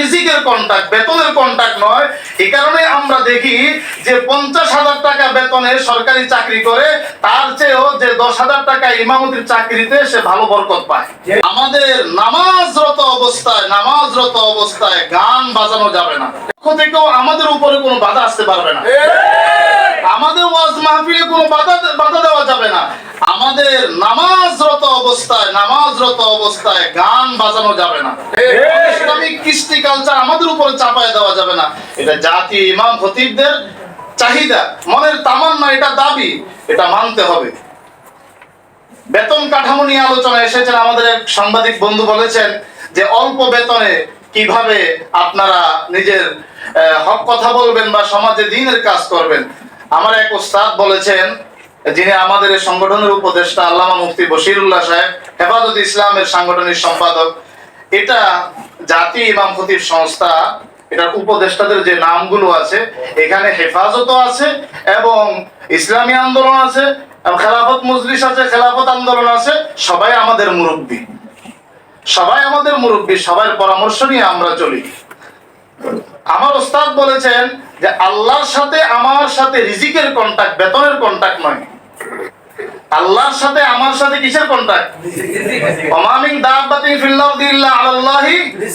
রিজিকের কন্ট্রাক্ট বেতনের কন্ট্রাক্ট নয়। এই কারণে আমরা দেখি যে পঞ্চাশ হাজার টাকা বেতনে সরকারি চাকরি করে তার চেয়েও যে দশ হাজার টাকা ইমামতির চাকরিতে সে ভালো বরকত পায়। আমাদের নামাজরত অবস্থায় নামাজরত অবস্থায় গান বাজানো যাবে না। পক্ষ থেকেও আমাদের উপরে কোনো বাধা আসতে পারবে না। আমাদের ওয়াজ মাহফিলে কোনো বাধা বাধা দেওয়া যাবে না। আমাদের নামাজরত অবস্থায় নামাজরত অবস্থায় গান বাজানো যাবে না। ইসলামিক কৃষ্টি আমাদের উপরে চাপায় দেওয়া যাবে না। এটা জাতি, ইমাম, খতিবদের চাহিদা। মনের তামান্না, এটা দাবি, এটা মানতে হবে। বেতন কাঠামো নিয়ে আলোচনা এসেছেন। আমাদের এক সাংবাদিক বন্ধু বলেছেন যে, অল্প বেতনে কীভাবে আপনারা নিজের হক কথা বলবেন বা সমাজে দিনের কাজ করবেন? আমার এক ওস্তাদ বলেছেন, যিনি আমাদের সংগঠনের উপদেষ্টা, আল্লামা মুফতি বশিরুল্লাহ সাহেব, হেফাজত ইসলামের সাংগঠনিক সম্পাদক এটা জাতি ইমাম সংস্থা, এটার উপদেষ্টাদের যে নামগুলো আছে, এখানে হেফাজতও আছে এবং ইসলামী আন্দোলন আছে খেলাফত মজলিস আছে, খেলাফত আন্দোলন আছে, সবাই আমাদের মুরব্বী। সবাই আমাদের মুরব্বী সবার পরামর্শ নিয়ে আমরা চলি। আমার ওস্তাদ বলেছেন যে, আল্লাহর সাথে, আমার সাথে রিজিকের কন্টাক্ট বেতনের কন্টাক্ট নয়। আল্লাহর সাথে, আমার সাথে কিসের কন্টাক্ট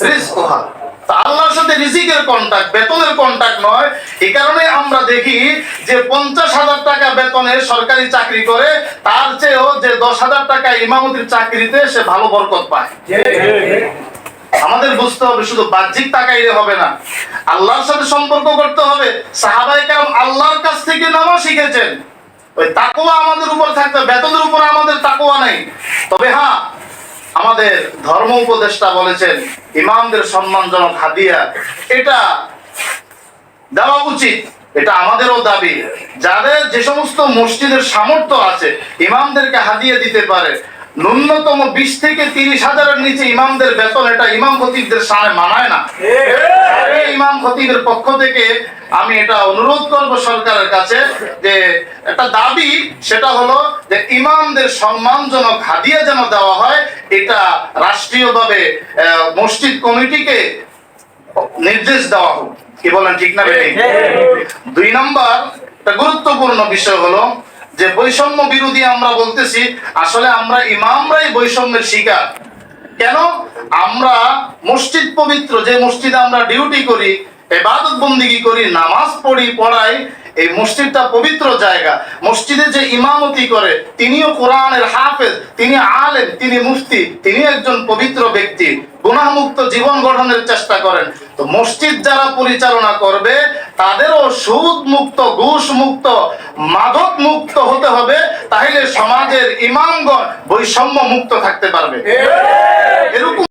রিজকুহা। আল্লাহর সাথে রিজিকের বেতনের নয়। কারণে আমরা দেখি যে পঞ্চাশ হাজার টাকা বেতনে সরকারি চাকরি করে, তার চেয়েও যে দশ হাজার টাকা ইমামতির চাকরিতে সে ভালো বরকত পায়। আমাদের বুঝতে হবে, শুধু বাহ্যিক তাকাইলে হবে না। আল্লাহর সাথে সম্পর্ক করতে হবে। সাহাবাই কালাম আল্লাহর কাছ থেকে নামা শিখেছেন। ওই তাকুয়া আমাদের উপর থাকতে বেতনের উপর আমাদের তাকুয়া নেই। তবে হ্যাঁ আমাদের ধর্ম উপদেষ্টা বলেছেন, ইমামদের সম্মানজনক হাদিয়া এটা দেওয়া উচিত, এটা আমাদেরও দাবি। যাদের যে সমস্ত মসজিদের সামর্থ্য আছে, ইমামদেরকে হাদিয়ে দিতে পারে ন্যূনতম বিশ থেকে তিরিশ হাজারের নিচে ইমামদের বেতন এটা ইমাম খতিবদের সামনে মানায় না। ইমাম খতিবের পক্ষ থেকে আমি এটা অনুরোধ করব সরকারের কাছে যে একটা দাবি সেটা হলো যে ইমামদের সম্মানজনক হাদিয়া যেন দেওয়া হয় এটা রাষ্ট্রীয়ভাবে মসজিদ কমিটিকে নির্দেশ দেওয়া হোক। কি বলেন ঠিক না বেঠিক? দুই নাম্বার একটা গুরুত্বপূর্ণ বিষয় হলো যে বৈষম্য বিরোধী আমরা বলতেছি, আসলে আমরা ইমামরাই বৈষম্যের শিকার। কেন? আমরা মসজিদ পবিত্র, যে মসজিদে আমরা ডিউটি করি, এবাদত বন্দিগি করি, নামাজ পড়ি, পড়াই, এই মসজিদটা পবিত্র জায়গা। মসজিদে যে ইমামতি করে, তিনিও কোরআনের হাফেজ, তিনি আলেম, তিনি মুফতি, তিনি একজন পবিত্র ব্যক্তি। গুনাহমুক্ত জীবন গঠনের চেষ্টা করেন। তো মসজিদ যারা পরিচালনা করবে তাদেরও সুদ মুক্ত ঘুষ মুক্ত মাদক মুক্ত হতে হবে তাহলে সমাজের ইমামগণ বৈষম্য মুক্ত থাকতে পারবে। এরকম